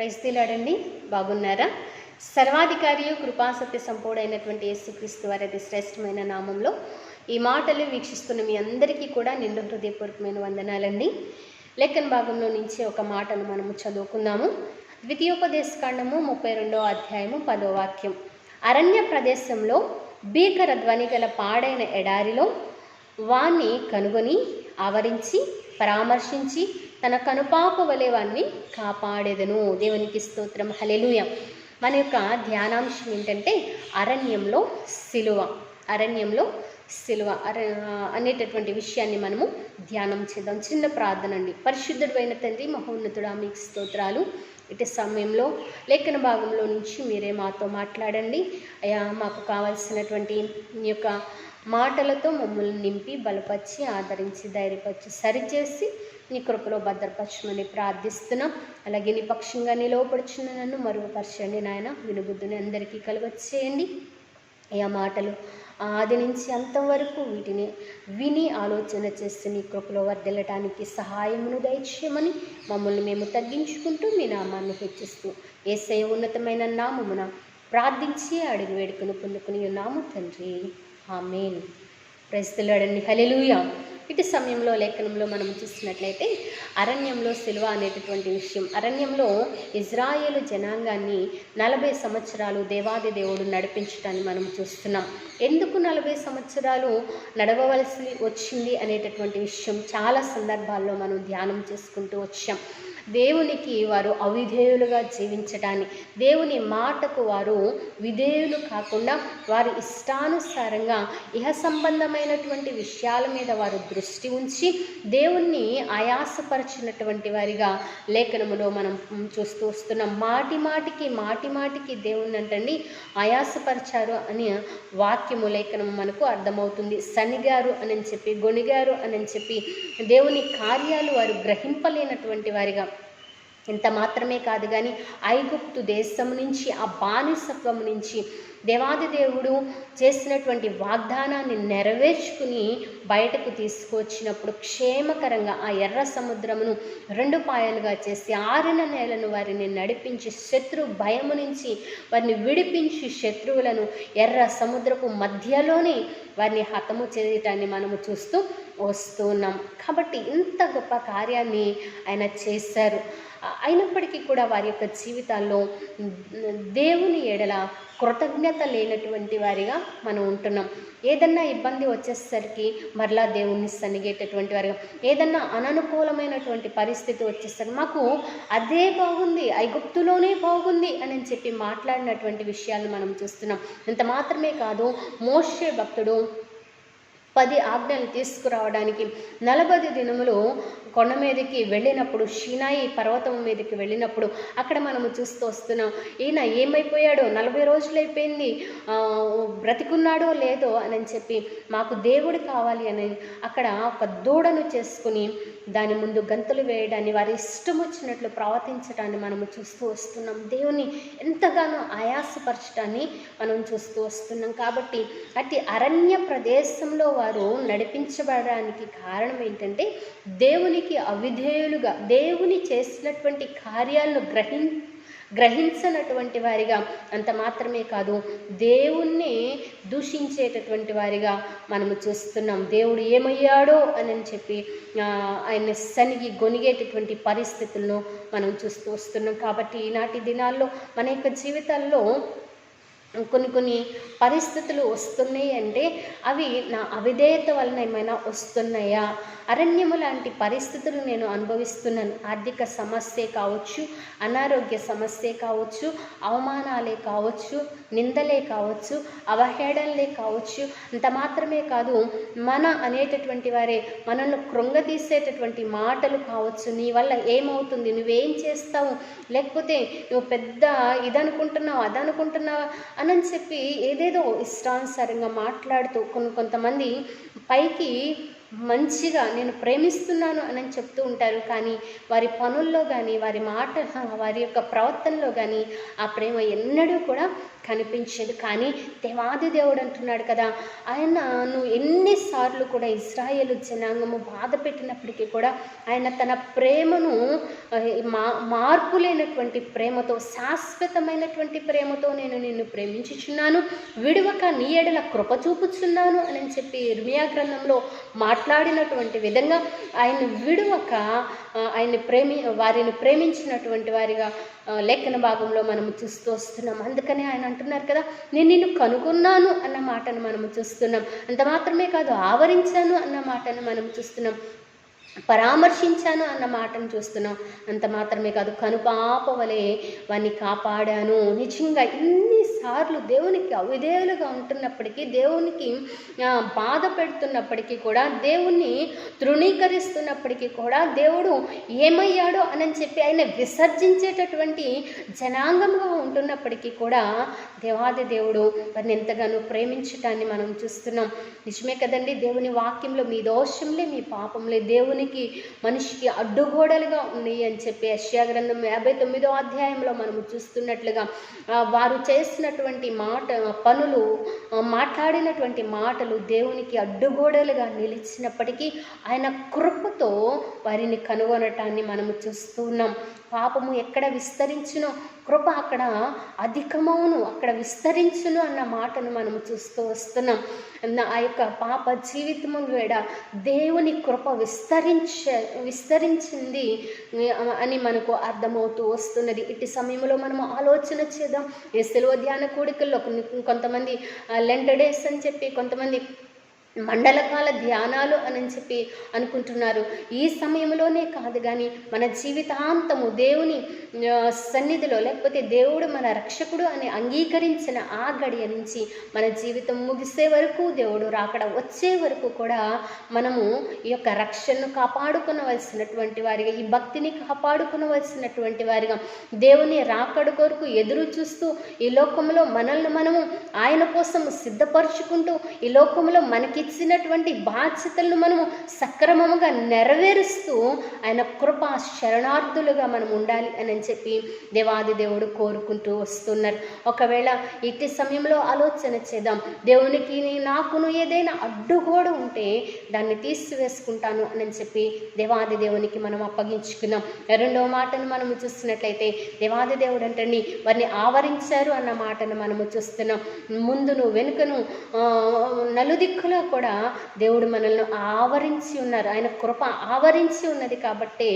ప్రైజ్తిలాడండి బాగున్నారా? సర్వాధికారి కృపాసత్య సంపూడైనటువంటి యేసుక్రీస్తు వారి అతి శ్రేష్టమైన నామంలో ఈ మాటలు వీక్షిస్తున్న మీ అందరికీ కూడా నిండు హృదయపూర్వకమైన వందనాలండి. లెక్కన భాగంలో నుంచి ఒక మాటను మనము చదువుకుందాము. ద్వితీయోపదేశకాండము ముప్పై రెండో అధ్యాయము పదో వాక్యం. అరణ్య ప్రదేశంలో భీకర ధ్వని గల పాడైన ఎడారిలో వాణ్ణి కనుగొని ఆవరించి పరామర్శించి తన కనుపాప వలె వాణ్ణి కాపాడేదను. దేవునికి స్తోత్రం. హలెలుయ మన యొక్క ధ్యానాంశం ఏంటంటే అరణ్యంలో సిలువ. అరణ్యంలో సిలువ. అర అనేటటువంటి విషయాన్ని మనము ధ్యానం చేద్దాం. చిన్న ప్రార్థన అండి. పరిశుద్ధుడైన తండ్రి మహోన్నతుడా మీకు స్తోత్రాలు. ఇటు సమయంలో లేఖన భాగంలో నుంచి మీరే మాతో మాట్లాడండి. అయా మాకు కావాల్సినటువంటి మీ యొక్క మాటలతో మమ్మల్ని నింపి బలపరిచి ఆదరించి ధైర్యపరిచి సరిచేసి నీ కృపలో భద్రపరచమని ప్రార్థిస్తున్నాం. అలాగే నీ పక్షంగా నిలవపడుచున్న నన్ను మరుగుపరచండి నాయన. వినుబుద్ధుని అందరికీ కలవచ్చేయండి ఆ మాటలు ఆది నుంచి అంతవరకు వీటిని విని ఆలోచన చేసి నీ కృపలో వర్దిల్లటానికి సహాయమును దయచేయమని మమ్మల్ని మేము తగ్గించుకుంటూ మీ నామాన్ని హెచ్చిస్తూ ఏసై ఉన్నతమైన నామమున ప్రార్థించి అడిగి వేడుకను పొందుకుని నాము తండ్రి. ఆమెన్. ప్రస్తులాడండి హలెలుయా ఇటు సమయంలో లేఖనంలో మనం చూస్తున్నట్లయితే అరణ్యంలో శిలువ అనేటటువంటి విషయం. అరణ్యంలో ఇజ్రాయేలు జనాంగాన్ని నలభై సంవత్సరాలు దేవాది దేవుడు నడిపించడాన్ని మనం చూస్తున్నాం. ఎందుకు నలభై సంవత్సరాలు నడవవలసి వచ్చింది అనేటటువంటి విషయం చాలా సందర్భాల్లో మనం ధ్యానం చేసుకుంటూ వచ్చాం. దేవునికి వారు అవిధేయులుగా జీవించటాన్ని దేవుని మాటకు వారు విధేయులు కాకుండా వారి ఇష్టానుసారంగా ఇహ సంబంధమైనటువంటి విషయాల మీద వారు దృష్టి ఉంచి దేవుణ్ణి ఆయాసపరచినటువంటి వారిగా లేఖనములో మనం చూస్తూ వస్తున్నాం. మాటి మాటికి మాటి మాటికి దేవుణ్ణి అంటండి ఆయాసపరిచారు అని వాక్యము లేఖనము మనకు అర్థమవుతుంది. శనిగారు అని చెప్పి గొనిగారు అని చెప్పి దేవుని కార్యాలు వారు గ్రహింపలేనటువంటి వారిగా ఇంత మాత్రమే కాదు కానీ ఐగుప్తు దేశం నుంచి ఆ బానిసత్వం నుంచి దేవాది దేవుడు చేసినటువంటి వాగ్దానాన్ని నెరవేర్చుకుని బయటకు తీసుకొచ్చినప్పుడు క్షేమకరంగా ఆ ఎర్ర సముద్రమును రెండు పాయలుగా చేసి ఆరిన నేలను వారిని నడిపించి శత్రు భయము నుంచి వారిని విడిపించి శత్రువులను ఎర్ర సముద్రపు మధ్యలోనే వారిని హతము చేయటాన్ని మనము చూస్తూ వస్తున్నాం కాబట్టి ఇంత గొప్ప కార్యాన్ని ఆయన చేశారు. అయినప్పటికీ కూడా వారి యొక్క జీవితాల్లో దేవుని ఎడల కృతజ్ఞత లేనటువంటి వారిగా మనం ఉంటున్నాం. ఏదన్నా ఇబ్బంది వచ్చేసరికి మరలా దేవుణ్ణి సనిగేటటువంటి వారిగా ఏదన్నా అననుకూలమైనటువంటి పరిస్థితి వచ్చేసరికి మాకు అదే బాగుంది ఐగుప్తులోనే బాగుంది అని చెప్పి మాట్లాడినటువంటి విషయాలు మనం చూస్తున్నాం. ఇంత మాత్రమే కాదు మోషే భక్తుడు పది ఆజ్ఞలు తీసుకురావడానికి నలభై దినములు కొండ మీదకి వెళ్ళినప్పుడు షీనాయి పర్వతం మీదకి వెళ్ళినప్పుడు అక్కడ మనము చూస్తూ వస్తున్నాం. ఈయన ఏమైపోయాడో నలభై రోజులు అయిపోయింది బ్రతికున్నాడో లేదో అని చెప్పి మాకు దేవుడు కావాలి అని అక్కడ ఒక దూడను చేసుకుని దాని ముందు గంతులు వేయడాన్ని వారి ఇష్టం వచ్చినట్లు ప్రవర్తించడాన్ని మనము చూస్తూ వస్తున్నాం. దేవుని ఎంతగానో ఆయాసపరచడాన్ని మనం చూస్తూ వస్తున్నాం. కాబట్టి అతి అరణ్య ప్రదేశంలో వారు నడిపించబడడానికి కారణం ఏంటంటే దేవుని దేవునికి అవిధేయులుగా దేవుని చేసినటువంటి కార్యాలను గ్రహిం గ్రహించనటువంటి వారిగా అంత మాత్రమే కాదు దేవుణ్ణి దూషించేటటువంటి వారిగా మనము చూస్తున్నాం. దేవుడు ఏమయ్యాడో అని చెప్పి ఆయన సనిగి గొనిగేటటువంటి పరిస్థితులను మనం చూస్తూ వస్తున్నాం. కాబట్టి ఈనాటి దినాల్లో మన యొక్క జీవితాల్లో కొన్ని కొన్ని పరిస్థితులు వస్తున్నాయి అంటే అవి నా అవిధేయత వలన ఏమైనా వస్తున్నాయా? అరణ్యము లాంటి పరిస్థితులు నేను అనుభవిస్తున్నాను. ఆర్థిక సమస్యే కావచ్చు అనారోగ్య సమస్యే కావచ్చు అవమానాలే కావచ్చు నిందలే కావచ్చు అవహేళనలే కావచ్చు అంత మాత్రమే కాదు. మన అనేటటువంటి వారే మనల్ని కృంగదీసేటటువంటి మాటలు కావచ్చు. నీ వల్ల ఏమవుతుంది? నువ్వేం చేస్తావు? లేకపోతే నువ్వు పెద్ద ఇదనుకుంటున్నావు అదనుకుంటున్నావు? అని చెప్పి ఏదేదో ఇష్టానుసారంగా మాట్లాడుతూ కొన్ని కొంతమంది పైకి మంచిగా నేను ప్రేమిస్తున్నాను అని చెప్తూ ఉంటారు. కానీ వారి పనుల్లో కానీ వారి మాట వారి యొక్క ప్రవర్తనలో కానీ ఆ ప్రేమ ఎన్నడూ కూడా కనిపించదు. కానీ దేవాది దేవుడు అంటున్నాడు కదా ఆయన నువ్వు ఎన్నిసార్లు కూడా ఇస్రాయేల్ జనాంగము బాధ పెట్టినప్పటికీ కూడా ఆయన తన ప్రేమను మా మార్పు లేనటువంటి ప్రేమతో శాశ్వతమైనటువంటి ప్రేమతో నేను నిన్ను ప్రేమించుచున్నాను. విడువక నీ ఎడల కృప చూపుచున్నాను అని చెప్పి ఇర్మియా గ్రంథంలో మాట్లాడినటువంటి విధంగా ఆయన విడువక ఆయన ఆయన్ని ప్రేమి వారిని ప్రేమించినటువంటి వారిగా లేఖన భాగంలో మనం చూస్తూ వస్తున్నాం. అందుకనే ఆయన అంటున్నారు కదా నేను నిన్ను కనుగొన్నాను అన్న మాటను మనం చూస్తున్నాం. అంత మాత్రమే కాదు ఆవరించాను అన్న మాటను మనం చూస్తున్నాం. పరామర్శించాను అన్న మాటను చూస్తున్నాం. అంత మాత్రమే కాదు కనుపాప వలె వాన్ని కాపాడాను. నిజంగా ఇన్నిసార్లు దేవునికి అవిధేయులుగా ఉంటున్నప్పటికీ దేవునికి బాధ పెడుతున్నప్పటికీ కూడా దేవుణ్ణి తృణీకరిస్తున్నప్పటికీ కూడా దేవుడు ఏమయ్యాడో అని చెప్పి ఆయన విసర్జించేటటువంటి జనాంగంగా ఉంటున్నప్పటికీ కూడా దేవాది దేవుడు వారిని ఎంతగానో ప్రేమించటాన్ని మనం చూస్తున్నాం. నిజమే కదండి దేవుని వాక్యంలో మీ దోషంలే మీ పాపంలే దేవుని దేవునికి మనిషికి అడ్డుగోడలుగా ఉన్నాయి అని చెప్పి యెషయా గ్రంథం యాభై తొమ్మిదో అధ్యాయంలో మనము చూస్తున్నట్లుగా వారు చేసినటువంటి మాట పనులు మాట్లాడినటువంటి మాటలు దేవునికి అడ్డుగోడలుగా నిలిచినప్పటికీ ఆయన కృపతో వారిని కనుగొనటాన్ని మనము చూస్తున్నాం పాపము ఎక్కడ విస్తరించునో కృప అక్కడ అధికమవును అక్కడ విస్తరించును అన్న మాటను మనము చూస్తూ వస్తున్నాం. నా- ఆ యొక్క పాప జీవితము వేడ దేవుని కృప విస్తరించ విస్తరించింది అని మనకు అర్థమవుతూ వస్తున్నది. ఇటు సమయంలో మనము ఆలోచన చేద్దాం. ఈ సెలవు ధ్యాన కోడికల్లో కొంతమంది లెంట డేస్ అని చెప్పి కొంతమంది మండలకాల ధ్యానాలు అని చెప్పి అనుకుంటున్నారు. ఈ సమయంలోనే కాదు కానీ మన జీవితాంతము దేవుని సన్నిధిలో లేకపోతే దేవుడు మన రక్షకుడు అని అంగీకరించిన ఆ గడియ నుంచి మన జీవితం ముగిసే వరకు దేవుడు రాకడ వచ్చే వరకు కూడా మనము ఈ యొక్క రక్షణను కాపాడుకునవలసినటువంటి వారిగా ఈ భక్తిని కాపాడుకునవలసినటువంటి వారిగా దేవుని రాకడ కొరకు ఎదురు చూస్తూ ఈ లోకంలో మనల్ని మనము ఆయన కోసం సిద్ధపరుచుకుంటూ ఈ లోకంలో మనకిచ్చినటువంటి బాధ్యతలను మనము సక్రమముగా నెరవేరుస్తూ ఆయన కృప శరణార్థులుగా మనం ఉండాలి అని చెప్పి దేవాది దేవుడు కోరుకుంటూ వస్తున్నారు. ఒకవేళ ఇట్టి సమయంలో ఆలోచన చేద్దాం. దేవునికి నాకును ఏదైనా అడ్డుగోడ ఉంటే దాన్ని తీసివేసుకుంటాను అని చెప్పి దేవాది దేవునికి మనం అప్పగించుకుందాం. రెండవ మాటను మనము చూస్తున్నట్లయితే దేవాది దేవుడు అంటండి వారిని ఆవరించారు అన్న మాటను మనము చూస్తున్నాం. ముందును వెనుకను ఆ, నలుదిక్కులో కూడా దేవుడు మనల్ని ఆవరించి ఉన్నారు. ఆయన కృప ఆవరించి ఉన్నది కాబట్టి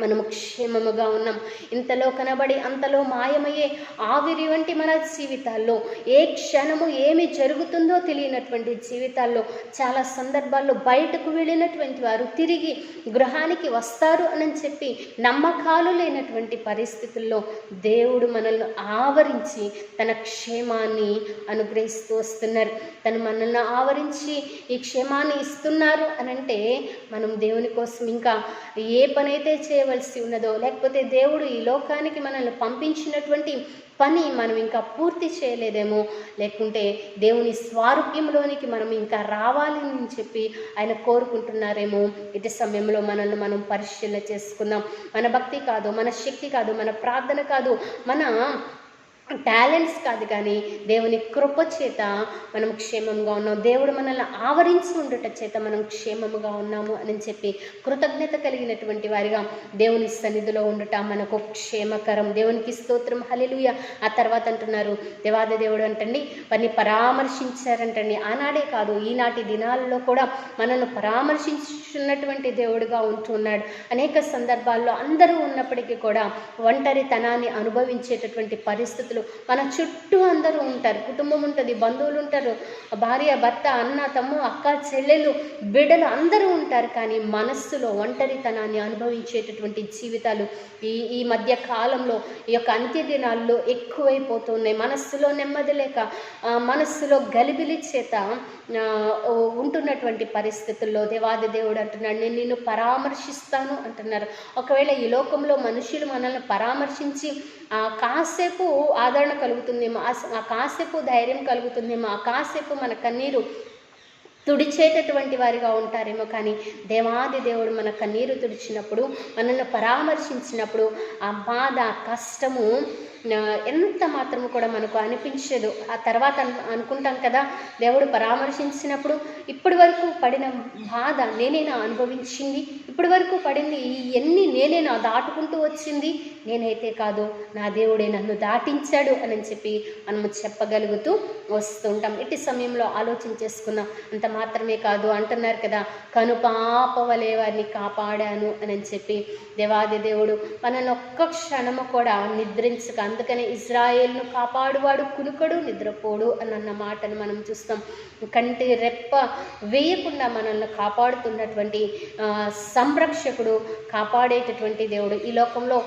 మనము క్షేమముగా ఉన్నాం. ఇంతలో కనబడి అంతలో మాయమయ్యే ఆవిరి వంటి మన జీవితాల్లో ఏ క్షణము ఏమి జరుగుతుందో తెలియనటువంటి జీవితాల్లో చాలా సందర్భాల్లో బయటకు వెళ్ళినటువంటి వారు తిరిగి గృహానికి వస్తారు అని చెప్పి నమ్మకాలు లేనటువంటి పరిస్థితుల్లో దేవుడు మనల్ని ఆవరించి తన క్షేమాన్ని అనుగ్రహిస్తూ వస్తున్నారు. తను మనల్ని ఆవరించి ఈ క్షేమాన్ని ఇస్తున్నారు అని అంటే మనం దేవుని కోసం ఇంకా ఏ పనైతే చేయవలసి ఉన్నదో లేకపోతే దేవుడు ఈ లోకానికి మనల్ని పంపించినటువంటి పని మనం ఇంకా పూర్తి చేయలేదేమో. లేకుంటే దేవుని స్వారూప్యంలోనికి మనం ఇంకా రావాలి అని చెప్పి ఆయన కోరుకుంటున్నారేమో. ఇటు సమయంలో మనల్ని మనం పరిశీలన చేసుకుందాం. మన భక్తి కాదు మన శక్తి కాదు మన ప్రార్థన కాదు మన టాలెంట్స్ కాదు కానీ దేవుని కృప చేత మనం క్షేమంగా ఉన్నాం. దేవుడు మనల్ని ఆవరించి ఉండట చేత మనం క్షేమముగా ఉన్నాము అని చెప్పి కృతజ్ఞత కలిగినటువంటి వారిగా దేవుని సన్నిధిలో ఉండట మనకు క్షేమకరం. దేవునికి స్తోత్రం. హలిలుయ ఆ తర్వాత అంటున్నారు దేవాది దేవుడు అంటండి వారిని పరామర్శించారంటండి. ఆనాడే కాదు ఈనాటి దినాల్లో కూడా మనల్ని పరామర్శించున్నటువంటి దేవుడుగా ఉంటున్నాడు. అనేక సందర్భాల్లో అందరూ ఉన్నప్పటికీ కూడా ఒంటరితనాన్ని అనుభవించేటటువంటి పరిస్థితులు మన చుట్టూ అందరూ ఉంటారు. కుటుంబం ఉంటుంది బంధువులు ఉంటారు. భార్య భర్త అన్న తమ్ము అక్క చెల్లెలు బిడ్డలు అందరూ ఉంటారు. కానీ మనస్సులో ఒంటరితనాన్ని అనుభవించేటటువంటి జీవితాలు ఈ ఈ మధ్య కాలంలో ఈ యొక్క అంత్య దినాల్లో ఎక్కువైపోతున్నాయి. మనస్సులో నెమ్మది లేక మనస్సులో గలిబిలి చేత ఉంటున్నటువంటి పరిస్థితుల్లో దేవాది దేవుడు అంటున్నాడు నేను నిన్ను పరామర్శిస్తాను అంటున్నారు. ఒకవేళ ఈ లోకంలో మనుషులు మనల్ని పరామర్శించి కాసేపు ఆదరణ కలుగుతుందేమో ఆ కాసేపు ధైర్యం కలుగుతుందేమో ఆ కాసేపు మన కన్నీరు తుడిచేటటువంటి వారిగా ఉంటారేమో కానీ దేవాది దేవుడు మన కన్నీరు తుడిచినప్పుడు మనల్ని పరామర్శించినప్పుడు ఆ బాధ కష్టము ఎంత మాత్రము కూడా మనకు అనిపించదు. ఆ తర్వాత అనుకుంటాం కదా దేవుడు పరామర్శించినప్పుడు ఇప్పటి వరకు పడిన బాధ నేనేనా అనుభవించింది. ఇప్పటి వరకు పడింది ఇవన్నీ నేనేనా దాటుకుంటూ వచ్చింది. నేనైతే కాదు నా దేవుడే నన్ను దాటించాడు అని చెప్పి మనము చెప్పగలుగుతూ వస్తుంటాం ఇట్టి సమయంలో ఆలోచన చేసుకున్నాం అంత మాత్రమే కాదు అంటున్నారు కదా కనుపాపవలే వారిని కాపాడాను అని చెప్పి దేవాది దేవుడు మనల్ని ఒక్క క్షణము కూడా నిద్రించక అందుకనే ఇజ్రాయేల్ను కాపాడువాడు కునుకడు నిద్రపోడు అని అన్న మాటను మనం చూస్తాం. కంటి రెప్ప వేయకుండా మనల్ని కాపాడుతున్నటువంటి సంరక్షకుడు కాపాడేటటువంటి దేవుడు. ఈ లోకంలో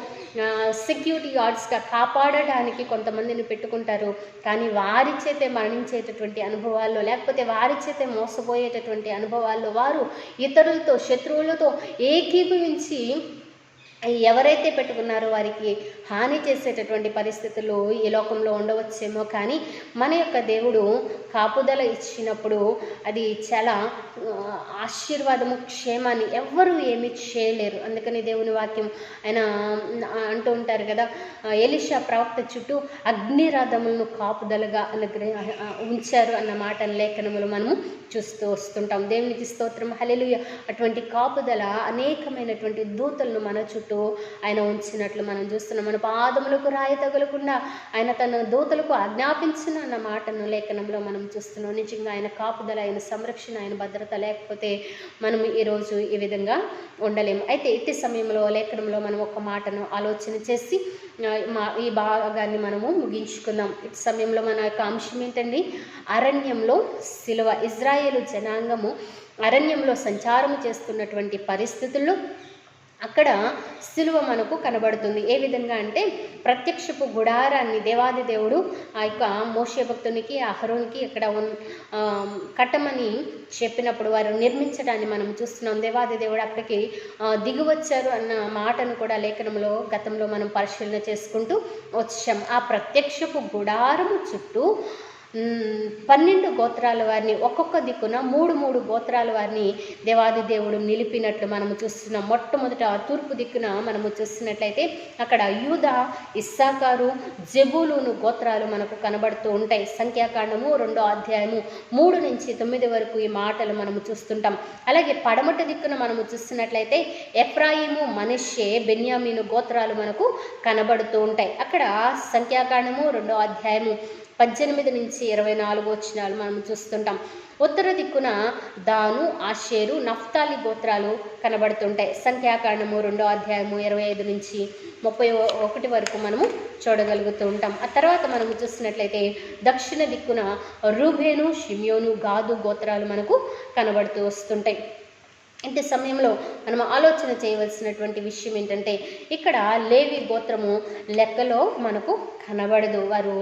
సెక్యూరిటీ గార్డ్స్గా కాపాడడానికి కొంతమందిని పెట్టుకుంటారు. కానీ వారి చేతే మరణించేటటువంటి అనుభవాల్లో లేకపోతే వారి చేతే మోసపోయేటటువంటి అనుభవాల్లో వారు ఇతరులతో శత్రువులతో ఏకీభవించి ఎవరైతే పెట్టుకున్నారో వారికి హాని చేసేటటువంటి పరిస్థితులు ఈ లోకంలో ఉండవచ్చేమో కానీ మన యొక్క దేవుడు కాపుదల ఇచ్చినప్పుడు అది చాలా ఆశీర్వాదము క్షేమాన్ని ఎవ్వరూ ఏమి చేయలేరు. అందుకని దేవుని వాక్యం ఆయన అంటూ ఉంటారు కదా ఎలిషా ప్రవక్త చుట్టూ అగ్నిరథములను కాపుదలగా అనుగ్రహ ఉంచారు అన్న మాట లేఖనములు మనము చూస్తూ వస్తుంటాం. దేవునికి స్తోత్రం. హల్లెలూయా. అటువంటి కాపుదల అనేకమైనటువంటి దూతలను మన చుట్టూ ఆయన ఉంచినట్లు మనం చూస్తున్నాం. మన పాదములకు రాయి తగలకుండా ఆయన తన దూతలకు ఆజ్ఞాపించిన అన్న మాటను లేఖనంలో మనం చూస్తున్నాం. నిజంగా ఆయన కాపుదల ఆయన సంరక్షణ ఆయన భద్రత లేకపోతే మనం ఈరోజు ఈ విధంగా ఉండలేము అయితే ఇట్టి సమయంలో లేఖనంలో మనం ఒక మాటను ఆలోచన చేసి మా ఈ భాగాన్ని మనము ముగించుకుందాం. ఇటు సమయంలో మన యొక్క అంశం ఏంటండి? అరణ్యంలో సిలువ ఇజ్రాయేలు జనాంగము అరణ్యంలో సంచారం చేస్తున్నటువంటి పరిస్థితుల్లో అక్కడ సిలువ మనకు కనబడుతుంది. ఏ విధంగా అంటే ప్రత్యక్షపు గుడారాన్ని దేవాది దేవుడు ఆ యొక్క మోషే భక్తునికి అహరోనికి ఇక్కడ కట్టమని చెప్పినప్పుడు వారు నిర్మించడాన్ని మనం చూస్తున్నాం. దేవాది దేవుడు అక్కడికి దిగువచ్చారు అన్న మాటను కూడా లేఖనంలో గతంలో మనం పరిశీలన చేసుకుంటూ వచ్చాం. ఆ ప్రత్యక్షపు గుడారము చుట్టూ పన్నెండు గోత్రాల వారిని ఒక్కొక్క దిక్కున మూడు మూడు గోత్రాల వారిని దేవాది దేవుడు నిలిపినట్లు మనము చూస్తున్నాం. మొట్టమొదట తూర్పు దిక్కున మనము చూస్తున్నట్లయితే అక్కడ యూద ఇస్సాకారు జబూలును గోత్రాలు మనకు కనబడుతూ ఉంటాయి. సంఖ్యాకాండము రెండో అధ్యాయము మూడు నుంచి తొమ్మిది వరకు ఈ మాటలు మనము చూస్తుంటాం. అలాగే పడమట దిక్కున మనము చూస్తున్నట్లయితే ఎఫ్రాయిము మనిషే బెన్యామీను గోత్రాలు మనకు కనబడుతూ ఉంటాయి. అక్కడ సంఖ్యాకాండము రెండో అధ్యాయము పద్దెనిమిది నుంచి ఇరవై నాలుగు వచ్చినాలు మనం చూస్తుంటాం. ఉత్తర దిక్కున దాను ఆషేరు నఫ్తాలి గోత్రాలు కనబడుతుంటాయి. సంఖ్యాకాండము రెండో అధ్యాయము ఇరవై ఐదు నుంచి ముప్పై ఒకటి వరకు మనము చూడగలుగుతూ ఉంటాం ఆ తర్వాత మనం చూసినట్లయితే దక్షిణ దిక్కున రూబేను షిమ్యోను గాదు గోత్రాలు మనకు కనబడుతూ వస్తుంటాయి. ఇంత సమయంలో మనం ఆలోచన చేయవలసినటువంటి విషయం ఏంటంటే ఇక్కడ లేవి గోత్రము లెక్కలో మనకు కనబడదు. వారు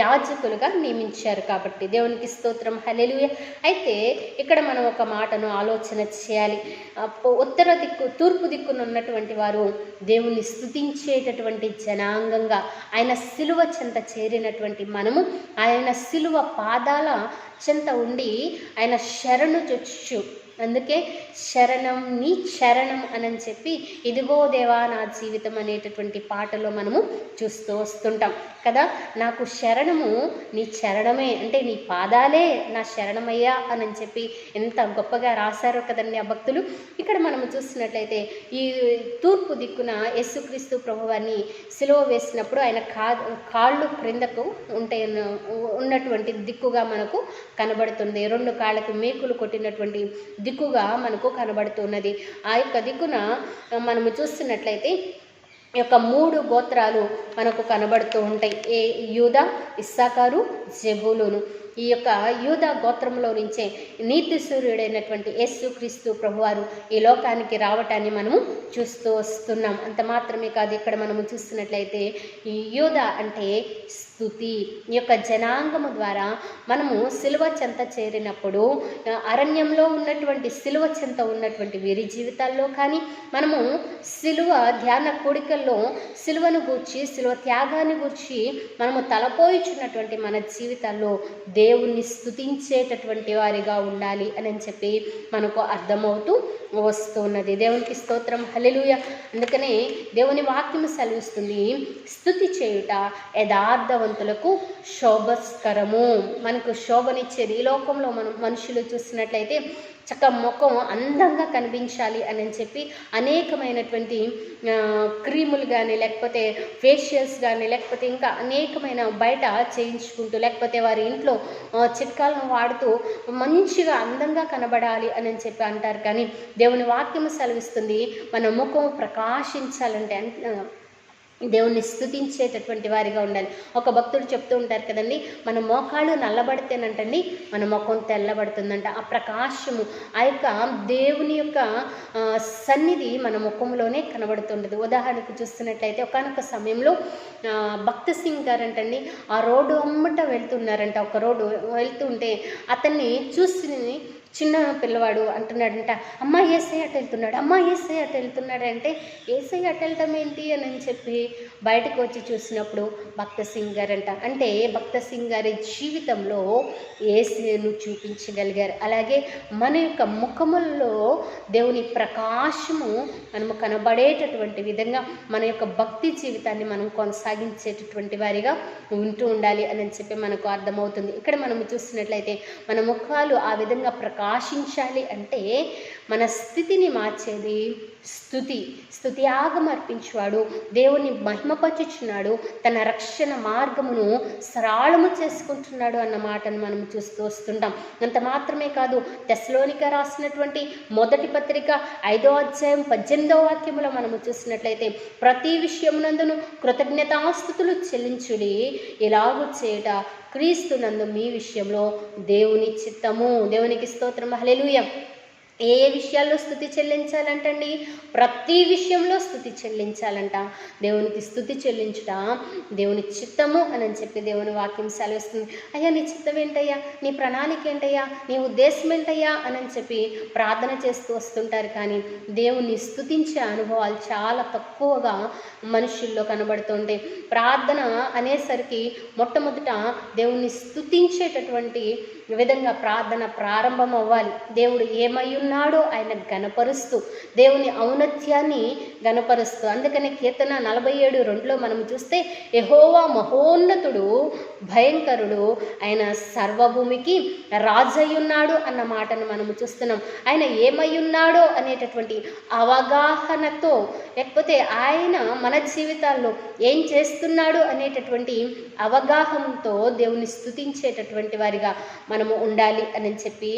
యాజకులుగా నియమించారు కాబట్టి దేవునికి స్తోత్రం. హలెలుయ అయితే ఇక్కడ మనం ఒక మాటను ఆలోచన చేయాలి. ఉత్తర దిక్కు తూర్పు దిక్కున ఉన్నటువంటి వారు దేవుని స్థుతించేటటువంటి జనాంగంగా ఆయన సిలువ చెంత చేరినటువంటి మనము ఆయన సిలువ పాదాల చెంత ఉండి ఆయన శరణు చొచ్చు అందుకే శరణం నీ శరణం అని చెప్పి ఇదిగో దేవా నా జీవితం అనేటటువంటి పాటలో మనము చూస్తూ వస్తుంటాం. కదా? నాకు శరణము నీ చరణమే అంటే నీ పాదాలే నా శరణమయ్యా అని చెప్పి ఎంత గొప్పగా రాశారో కదండి ఆ భక్తులు. ఇక్కడ మనము చూస్తున్నట్లయితే ఈ తూర్పు దిక్కున యేసుక్రీస్తు ప్రభువాన్ని సిలువ వేసినప్పుడు ఆయన కా కాళ్ళు క్రిందకు ఉంటే ఉన్నటువంటి దిక్కుగా మనకు కనబడుతుంది. రెండు కాళ్ళకి మేకులు కొట్టినటువంటి దిక్కుగా మనకు కనబడుతున్నది. ఆ యొక్క దిక్కున మనము చూస్తున్నట్లయితే యొక్క మూడు గోత్రాలు మనకు కనబడుతూ ఉంటాయి. ఏ యూద ఇస్సాకారు జబులును. ఈ యొక్క యూద గోత్రంలో నుంచే నీతి సూర్యుడైనటువంటి యేసుక్రీస్తు ప్రభువారు ఈ లోకానికి రావటాన్ని మనము చూస్తూ వస్తున్నాం. అంత మాత్రమే కాదు ఇక్కడ మనము చూస్తున్నట్లయితే ఈ యూద అంటే స్థుతి. ఈ యొక్క జనాంగము ద్వారా మనము సిలువ చెంత చేరినప్పుడు అరణ్యంలో ఉన్నటువంటి సిలువ చెంత ఉన్నటువంటి వీరి జీవితాల్లో కానీ మనము సిలువ ధ్యాన కోడికల్లో సిలువను గూర్చి సిలువ త్యాగాన్ని గూర్చి మనము తలపోయిచున్నటువంటి మన జీవితాల్లో దేవుణ్ణి స్థుతించేటటువంటి వారిగా ఉండాలి అని చెప్పి మనకు అర్థమవుతూ వస్తున్నది. దేవునికి స్తోత్రం. హలెలుయ అందుకనే దేవుని వాక్యం సెలవిస్తుంది స్థుతి చేయుట యథార్థవంతులకు శోభస్కరము. మనకు శోభనిచ్చేది ఈ లోకంలో మనం మనుషులు చూసినట్లయితే చక్క ముఖం అందంగా కనిపించాలి అని చెప్పి అనేకమైనటువంటి క్రీములు కానీ లేకపోతే ఫేషియల్స్ కానీ లేకపోతే ఇంకా అనేకమైన బయట చేయించుకుంటూ లేకపోతే వారి ఇంట్లో చిట్కాలను వాడుతూ మంచిగా అందంగా కనబడాలి అని చెప్పి అంటారు. కానీ దేవుని వాక్యం సెలవిస్తుంది మన ముఖం ప్రకాశించాలంటే దేవుణ్ణి స్థుతించేటటువంటి వారిగా ఉండాలి. ఒక భక్తుడు చెప్తూ ఉంటారు కదండి మన మోకాళ్ళు నల్లబడితేనంటండి మన ముఖం తెల్లబడుతుందంట. ఆ ప్రకాశము ఆ యొక్క దేవుని యొక్క సన్నిధి మన ముఖంలోనే కనబడుతుండదు. ఉదాహరణకు చూస్తున్నట్లయితే ఒకనొక సమయంలో భక్త సింగ్ గారంటండి ఆ రోడ్డు అమ్మట వెళ్తున్నారంట. ఒక రోడ్డు వెళ్తుంటే అతన్ని చూసి చిన్న పిల్లవాడు అంటున్నాడంట అమ్మ ఏసై అటు వెళ్తున్నాడు అమ్మ ఏసై అటు వెళ్తున్నాడు అంటే ఏసై అటు వెళ్ళటం ఏంటి? అని చెప్పి బయటకు వచ్చి చూసినప్పుడు భక్త సింగ్ గారు అంట అంటే భక్త సింగ్ గారి జీవితంలో ఏసైను చూపించగలిగారు. అలాగే మన యొక్క ముఖముల్లో దేవుని ప్రకాశము మనము కనబడేటటువంటి విధంగా మన యొక్క భక్తి జీవితాన్ని మనం కొనసాగించేటటువంటి వారిగా ఉంటూ ఉండాలి అని చెప్పి మనకు అర్థమవుతుంది. ఇక్కడ మనం చూసినట్లయితే మన ముఖాలు ఆ విధంగా ప్రకాశించాలి అంటే మన స్థితిని మార్చేది? స్థుతి స్థుతి ఆగమర్పించువాడు దేవుని మహిమపరుచుచున్నాడు తన రక్షణ మార్గమును సరళము చేసుకుంటున్నాడు అన్న మాటను మనం చూస్తూ వస్తుంటాం. అంత మాత్రమే కాదు తెస్లోనిక రాసినటువంటి మొదటి పత్రిక ఐదో అధ్యాయం పద్దెనిమిదో వాక్యములో మనము చూసినట్లయితే ప్రతి విషయమునందును కృతజ్ఞతాస్థుతులు చెల్లించుడి ఇలాగూ చేయట క్రీస్తునందు మీ విషయంలో దేవుని చిత్తము. దేవునికి స్తోత్రం. హలెలుయం ఏ ఏ విషయాల్లో స్థుతి చెల్లించాలంటండి? ప్రతి విషయంలో స్థుతి చెల్లించాలంట. దేవునికి స్థుతి చెల్లించుట దేవుని చిత్తము అని చెప్పి దేవుని వాక్యం సెలవిస్తుంది. అయ్యా నీ చిత్తం ఏంటయ్యా నీ ప్రణాళిక ఏంటయ్యా నీ ఉద్దేశం ఏంటయ్యా అని చెప్పి ప్రార్థన చేస్తూ వస్తుంటారు. కానీ దేవుణ్ణి స్థుతించే అనుభవాలు చాలా తక్కువగా మనుషుల్లో కనబడుతుంటాయి ప్రార్థన అనేసరికి మొట్టమొదట దేవుణ్ణి స్థుతించేటటువంటి విధంగా ప్రార్థన ప్రారంభం అవ్వాలి దేవుడు ఏమై ఉన్నాడో ఆయన గనపరుస్తూ దేవుని ఔన్నత్యాన్ని గనపరుస్తూ అందుకనే కీర్తన నలభై ఏడు రెండులో మనం చూస్తే యహోవా మహోన్నతుడు భయంకరుడు ఆయన సర్వభూమికి రాజయ్యున్నాడు అన్న మాటను మనము చూస్తున్నాం. ఆయన ఏమై ఉన్నాడో అనేటటువంటి అవగాహనతో లేకపోతే ఆయన మన జీవితాల్లో ఏం చేస్తున్నాడు అనేటటువంటి అవగాహనతో దేవుని స్థుతించేటటువంటి వారిగా మనము ఉండాలి అని చెప్పి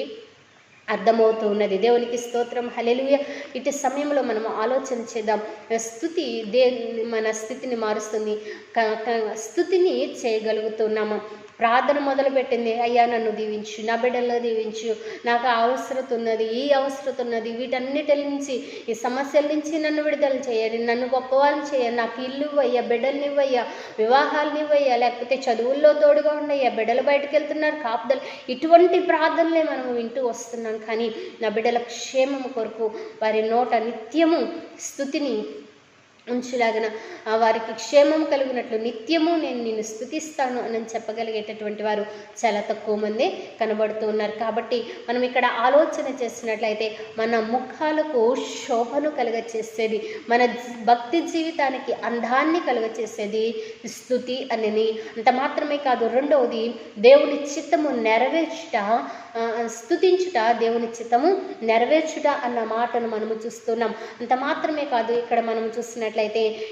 అర్థమవుతూ ఉన్నది దేవునికి స్తోత్రం. హలెలుయ ఇటు సమయంలో మనం ఆలోచన చేద్దాం. స్థుతి దే మన స్థితిని మారుస్తుంది. స్థుతిని చేయగలుగుతున్నాము? ప్రార్థన మొదలుపెట్టింది అయ్యా నన్ను దీవించు నా బిడ్డల్లో దీవించు. నాకు ఆ అవసరత ఉన్నది ఈ అవసరత ఉన్నది వీటన్నిటి నుంచి ఈ సమస్యల నుంచి నన్ను విడుదల చేయాలి నన్ను గొప్పవాళ్ళు చేయాలి నాకు ఇల్లు ఇవ్వయ్యా బిడ్డల్ని ఇవ్వయ్యా వివాహాలని ఇవ్వయ్యా లేకపోతే చదువుల్లో తోడుగా ఉండయ్యా బిడ్డలు బయటకు వెళ్తున్నారు కాపుదలు. ఇటువంటి ప్రార్థనలే మనం వింటూ వస్తున్నాం. కానీ నా బిడ్డల క్షేమము కొరకు వారి నోట నిత్యము స్థుతిని ఉంచులాగన వారికి క్షేమం కలిగినట్లు నిత్యము నేను నిన్ను స్థుతిస్తాను అని చెప్పగలిగేటటువంటి వారు చాలా తక్కువ మంది కనబడుతూ ఉన్నారు. కాబట్టి మనం ఇక్కడ ఆలోచన చేసినట్లయితే మన ముఖాలకు శోభను కలుగచేసేది మన భక్తి జీవితానికి అందాన్ని కలుగచేసేది స్థుతి అని అంత మాత్రమే కాదు రెండవది దేవుని చిత్తము నెరవేర్చుట స్థుతించుట దేవుని చిత్తము నెరవేర్చుట అన్న మాటను మనము చూస్తున్నాం. అంత మాత్రమే కాదు ఇక్కడ మనం చూసినట్లయితే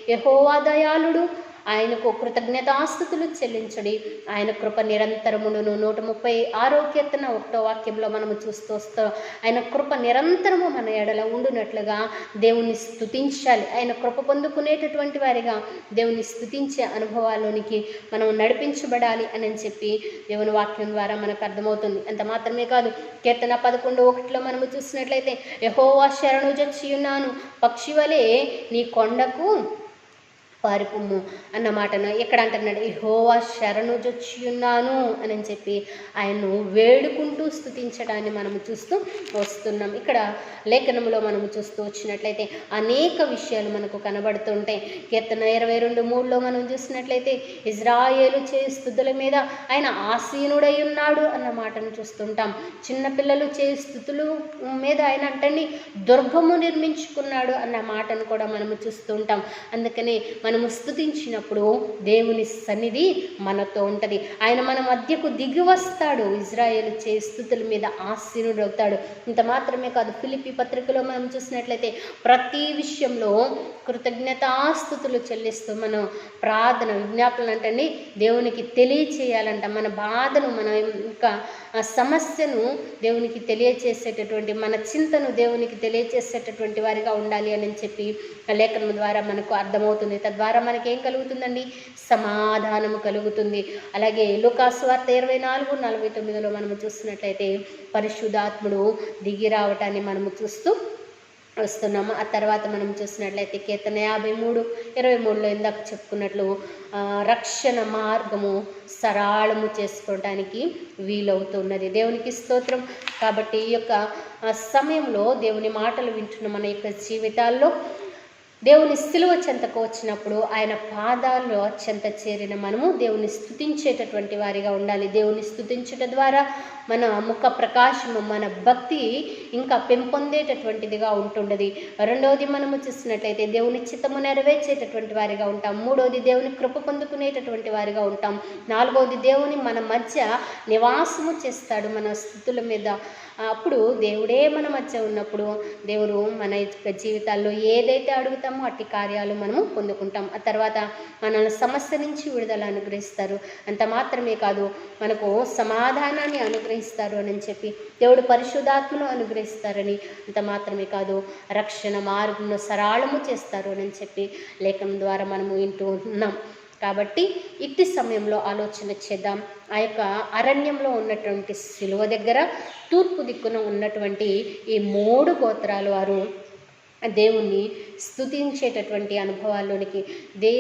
యెహోవా దయాళుడు ఆయనకు కృతజ్ఞతాస్థుతులు చెల్లించడి. ఆయన కృప నిరంతరమును నూట ముప్పై ఆరో కీర్తన ఒకటో వాక్యంలో మనము చూస్తూ వస్తాం ఆయన కృప నిరంతరము మన ఎడల ఉండునట్లుగా దేవుణ్ణి స్థుతించాలి ఆయన కృప పొందుకునేటటువంటి వారిగా దేవుని స్థుతించే అనుభవాల్లోనికి మనం నడిపించబడాలి అని చెప్పి దేవుని వాక్యం ద్వారా మనకు అర్థమవుతుంది. అంత మాత్రమే కాదు కీర్తన పదకొండు ఒకటిలో మనము చూసినట్లయితే యహోవా శరణు జొచ్చి ఉన్నాను పక్షి వలె నీ కొండకు పారిపోము అన్న మాటను. ఎక్కడ అంటున్నాడు హోవా శరణు జొచ్చియున్నాను అని చెప్పి ఆయన్ను వేడుకుంటూ స్థుతించడాన్ని మనం చూస్తూ వస్తున్నాం. ఇక్కడ లేఖనంలో మనం చూస్తూ వచ్చినట్లయితే అనేక విషయాలు మనకు కనబడుతుంటాయి. కీర్తన ఇరవై రెండు మూడులో మనం చూసినట్లయితే ఇజ్రాయేలు చే స్థుతుల మీద ఆయన ఆసీనుడై ఉన్నాడు అన్న మాటను చూస్తుంటాం. చిన్నపిల్లలు చే స్థుతులు మీద ఆయన అంటని దుర్గము నిర్మించుకున్నాడు అన్న మాటను కూడా మనము చూస్తుంటాం. అందుకని మనము స్థుతించినప్పుడు దేవుని సన్నిధి మనతో ఉంటుంది. ఆయన మన మధ్యకు దిగి వస్తాడు. ఇజ్రాయేల్ చే స్థుతుల మీద ఆశీనుడు అవుతాడు. ఇంత మాత్రమే కాదు ఫిలిపి పత్రికలో మనం చూసినట్లయితే ప్రతి విషయంలో కృతజ్ఞతాస్థుతులు చెల్లిస్తూ మనం ప్రార్థన విజ్ఞాపనలు అంటే దేవునికి తెలియచేయాలంట. మన బాధను మన యొక్క సమస్యను దేవునికి తెలియచేసేటటువంటి మన చింతను దేవునికి తెలియచేసేటటువంటి వారిగా ఉండాలి అని చెప్పి లేఖనం ద్వారా మనకు అర్థమవుతుంది. తద్వారా తద్వారా మనకేం కలుగుతుందండి? సమాధానము కలుగుతుంది. అలాగే లుకాస్వార్త ఇరవై నాలుగు నలభై తొమ్మిదిలో మనము చూస్తున్నట్లయితే పరిశుద్ధాత్ముడు దిగి రావటాన్ని మనము చూస్తూ వస్తున్నాము. ఆ తర్వాత మనం చూసినట్లయితే కీర్తన యాభై మూడు ఇరవై మూడులో ఇందాక చెప్పుకున్నట్లు రక్షణ మార్గము సరాళము చేసుకోవడానికి వీలవుతున్నది. దేవునికి స్తోత్రం. కాబట్టి ఈ యొక్క సమయంలో దేవుని మాటలు వింటున్న మన యొక్క జీవితాల్లో. దేవుని సిలువ చెంతకు వచ్చినప్పుడు ఆయన పాదాల్లో చెంత చేరిన మనము దేవుని స్థుతించేటటువంటి వారిగా ఉండాలి. దేవుని స్థుతించట ద్వారా మన ముఖ ప్రకాశము మన భక్తి ఇంకా పెంపొందేటటువంటిదిగా ఉంటుండది. రెండవది మనము చూసినట్లయితే దేవుని చిత్తము నెరవేర్చేటటువంటి వారిగా ఉంటాం. మూడవది దేవుని కృప పొందుకునేటటువంటి వారిగా ఉంటాం. నాలుగవది దేవుని మన మధ్య నివాసము చేస్తాడు మన స్థుతుల మీద. అప్పుడు దేవుడే మన మధ్య ఉన్నప్పుడు దేవుడు మన జీవితాల్లో ఏదైతే అడుగుతామో అట్టి కార్యాలు మనము పొందుకుంటాం. ఆ తర్వాత మనల్ని సమస్య నుంచి విడుదల అనుగ్రహిస్తారు. అంత మాత్రమే కాదు మనకు సమాధానాన్ని అనుగ్రహిస్తారు అని చెప్పి దేవుడు పరిశుద్ధాత్మను అనుగ్రహిస్తారని అంత మాత్రమే కాదు రక్షణ మార్గంను సరాళము చేస్తారు అని చెప్పి లేఖనం ద్వారా మనము వింటూ ఉన్నాం. కాబట్టి ఇట్టి సమయంలో ఆలోచన చేద్దాం. ఆ యొక్క అరణ్యంలో ఉన్నటువంటి శిలువ దగ్గర తూర్పు దిక్కున ఉన్నటువంటి ఈ మూడు గోత్రాలు వారు దేవుణ్ణి స్థుతించేటటువంటి అనుభవాల్లోనికి దే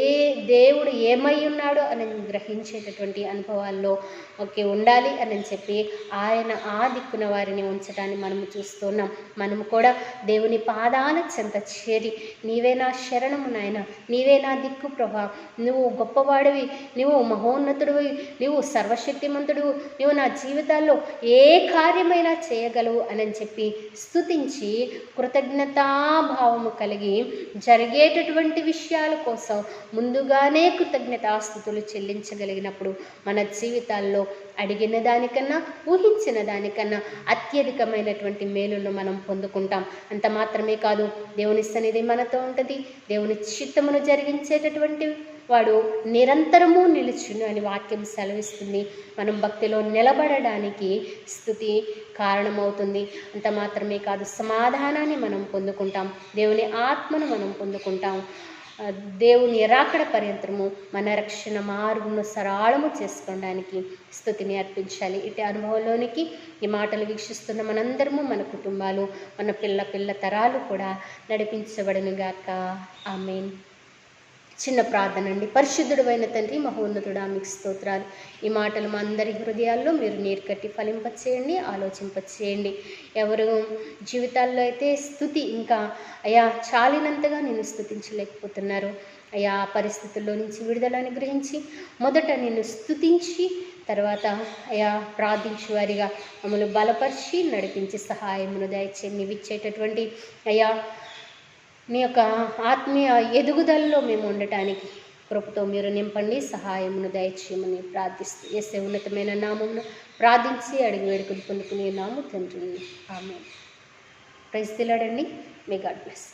దేవుడు ఏమై ఉన్నాడో అని గ్రహించేటటువంటి అనుభవాల్లో ఓకే ఉండాలి అని చెప్పి ఆయన ఆ దిక్కున వారిని ఉంచడాన్ని మనము చూస్తున్నాం. మనము కూడా దేవుని పాదాల చెంత చేరి నీవే నా శరణము నాయన నీవే నా దిక్కు ప్రభా నువ్వు గొప్పవాడివి నువ్వు మహోన్నతుడివి నువ్వు సర్వశక్తిమంతుడు నువ్వు నా జీవితాల్లో ఏ కార్యమైనా చేయగలవు అని చెప్పి స్థుతించి కృతజ్ఞతాభావము కలిగి జరిగేటటువంటి విషయాల కోసం ముందుగానే కృతజ్ఞతాస్థుతులు చెల్లించగలిగినప్పుడు మన జీవితాల్లో అడిగిన దానికన్నా ఊహించిన దానికన్నా అత్యధికమైనటువంటి మేలును మనం పొందుకుంటాం. అంత మాత్రమే కాదు దేవుని సన్నిధి మనతో ఉంటుంది. దేవుని చిత్తమును జరిగించేటటువంటి వాడు నిరంతరము నిలుచును అని వాక్యం సెలవిస్తుంది. మనం భక్తిలో నిలబడడానికి స్థుతి కారణమవుతుంది. అంత మాత్రమే కాదు సమాధానాన్ని మనం పొందుకుంటాం. దేవుని ఆత్మను మనం పొందుకుంటాం. దేవుని రాకడ పర్యంతరము మన రక్షణ మార్గమును సరాళము చేసుకోవడానికి స్థుతిని అర్పించాలి. ఇటు అనుభవంలోనికి ఈ మాటలు వీక్షిస్తున్న మనందరము మన కుటుంబాలు మన పిల్ల పిల్ల తరాలు కూడా నడిపించబడనుగాక. ఆమెన్. చిన్న ప్రార్థన అండి. పరిశుద్ధుడు అయిన తండ్రి మహోన్నతుడా మీకు స్తోత్రాలు. ఈ మాటలు మా అందరి హృదయాల్లో మీరు నీరు కట్టి ఫలింపచేయండి ఆలోచింపచేయండి. ఎవరు జీవితాల్లో అయితే స్థుతి ఇంకా అయా చాలినంతగా నేను స్థుతించలేకపోతున్నారు. అయా ఆ పరిస్థితుల్లో నుంచి విడుదల అనుగ్రహించి మొదట నిన్ను స్థుతించి తర్వాత అయా ప్రార్థించి వారిగా మమ్మల్ని బలపరిచి నడిపించి సహాయమును దయచేయండి. నీవు ఇచ్చేటటువంటి అయా నీ యొక్క ఆత్మీయ ఎదుగుదలలో మేము ఉండటానికి కృపతో మీరు నింపండి సహాయమును దయచేయమని ప్రార్థిస్తూ వేసే ఉన్నతమైన నామమును ప్రార్థించి అడిగి వేడుకలు పొందుకునే నాము తండ్రి. ఆమె ప్రైజ్ తిలాడండి మీ గాడ్ బ్లెస్